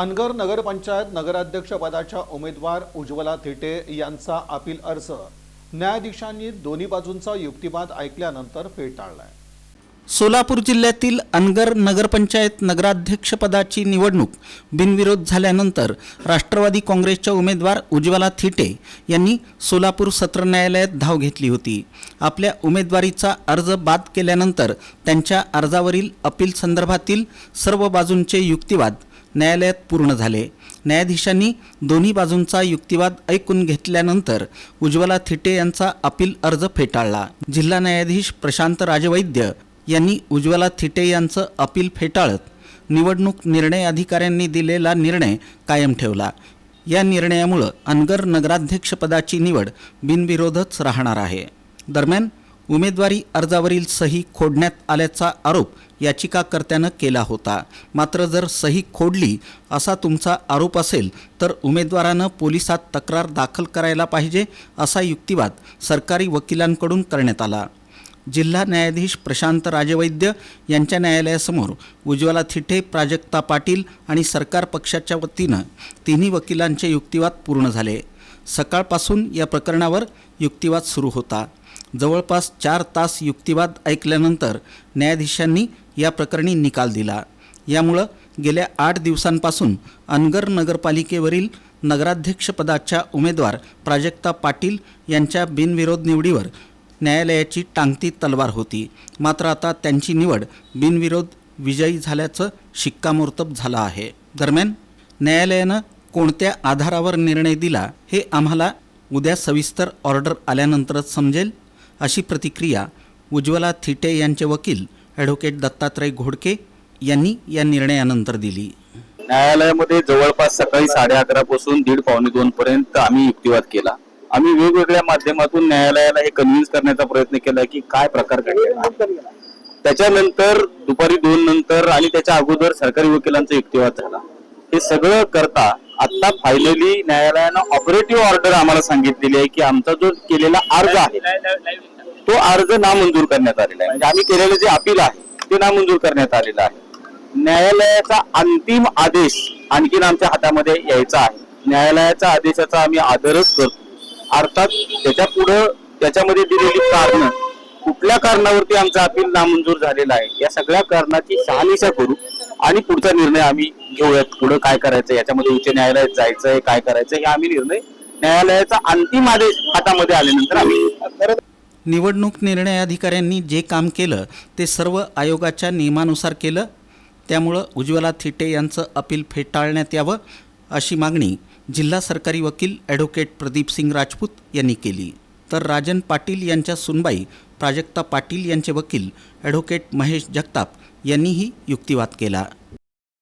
अनगर नगरपंचायत नगराध्यक्षपदाच्या उमेदवार उज्ज्वला थिटे यांचा अपील अर्ज. न्यायाधीशांनी दोन्ही बाजूंचा युक्तिवाद ऐकल्यानंतर फेटाळलाय सोलापूर जिल्ह्यातील अनगर नगरपंचायत नगराध्यक्षपदाची निवडणूक बिनविरोध झाल्यानंतर राष्ट्रवादी काँग्रेसच्या उमेदवार उज्ज्वला थिटे यांनी सोलापूर सत्र न्यायालयात धाव घेतली होती. आपल्या उमेदवारीचा अर्ज बाद केल्यानंतर त्यांच्या अर्जावरील अपील संदर्भातील सर्व बाजूंचे युक्तिवाद न्यायालयात पूर्ण झाले. न्यायाधीशांनी दोन्ही बाजूंचा युक्तिवाद ऐकून घेतल्यानंतर उज्ज्वला थिटे यांचा अपील अर्ज फेटाळला. जिल्हा न्यायाधीश प्रशांत राजवैद्य यांनी उज्ज्वला थिटे यांचं अपील फेटाळत निवडणूक निर्णय अधिकाऱ्यांनी दिलेला निर्णय कायम ठेवला. या निर्णयामुळं अनगर नगराध्यक्षपदाची निवड बिनविरोधच राहणार आहे. दरम्यान उमेदवारी अर्जावरील सही खोडण्यात आल्याचा आरोप याचिकाकर्त्यानं केला होता. मात्र जर सही खोडली असा तुमचा आरोप असेल तर उमेदवारानं पोलिसात तक्रार दाखल करायला पाहिजे असा युक्तिवाद सरकारी वकिलांकडून करण्यात आला. जिल्हा न्यायाधीश प्रशांत राजवैद्य यांच्या न्यायालयासमोर उज्ज्वला थिटे प्राजक्ता पाटील आणि सरकार पक्षाच्या वतीनं तिन्ही वकिलांचे युक्तिवाद पूर्ण झाले. सकाळपासून या प्रकरणावर युक्तिवाद सुरू होता. जवळपास चार तास युक्तिवाद ऐकल्यानंतर न्यायाधीशांनी या प्रकरणी निकाल दिला. यामुळं गेल्या आठ दिवसांपासून अनगर नगरपालिकेवरील नगराध्यक्षपदाच्या उमेदवार प्राजक्ता पाटील यांच्या बिनविरोध निवडीवर न्यायालयाची टांगती तलवार होती. मात्र आता त्यांची निवड बिनविरोध विजयी झाल्याचं शिक्कामोर्तब झालं आहे. दरम्यान न्यायालयानं कोणत्या आधारावर निर्णय दिला हे आम्हाला उद्या सविस्तर ऑर्डर आल्यानंतरच समजेल. अशी प्रतिक्रिया उज्ज्वला थिटे यांचे वकील ॲडव्होकेट दत्तात्रय घोडके यांनी या निर्णयानंतर दिली. न्यायालयामध्ये जवळपास सकाळी साडे अकरा पासून दीड पावणे दोन पर्यंत आम्ही युक्तिवाद केला. आम्ही वेगवेगळ्या माध्यमातून न्यायालयाला हे कन्व्हिन्स करण्याचा प्रयत्न केला की काय प्रकार घडलेला त्याच्यानंतर दुपारी दोन नंतर आणि त्याच्या अगोदर सरकारी वकिलांचा युक्तिवाद झाला. हे सगळं करता आता फायनली न्यायालयानं ऑपरेटिव्ह ऑर्डर आम्हाला सांगितलेली आहे की आमचा जो केलेला अर्ज आहे तो अर्ज नामंजूर करण्यात आलेला आहे. म्हणजे आम्ही केलेलं जे अपील आहे ते नामंजूर करण्यात आलेलं आहे. न्यायालयाचा अंतिम आदेश आणखीन आमच्या हातामध्ये यायचा आहे. न्यायालयाच्या आदेशाचा आम्ही आदरच करतो. अर्थात त्याच्या पुढं त्याच्यामध्ये दिलेली कारण कुठल्या कारणावरती आमचा अपील नामंजूर झालेला आहे या सगळ्या कारणाची शहानिशा करू आणि पुढचा निर्णय आम्ही घेऊयात. पुढं काय करायचं याच्यामध्ये उच्च न्यायालयात जायचंय काय करायचं हे आम्ही निर्णय न्यायालयाचा अंतिम आदेश हातामध्ये आल्यानंतर आम्ही निवडणूक निर्णय अधिकाऱ्यांनी जे काम केलं ते सर्व आयोगाच्या नियमानुसार केलं. त्यामुळं उज्ज्वला थिटे यांचं अपील फेटाळण्यात यावं अशी मागणी जिल्हा सरकारी वकील ॲडव्होकेट प्रदीप सिंग राजपूत यांनी केली. तर राजन पाटील यांच्या सुनबाई प्राजक्ता पाटील यांचे वकील ॲडव्होकेट महेश जगताप यांनीही युक्तिवाद केला.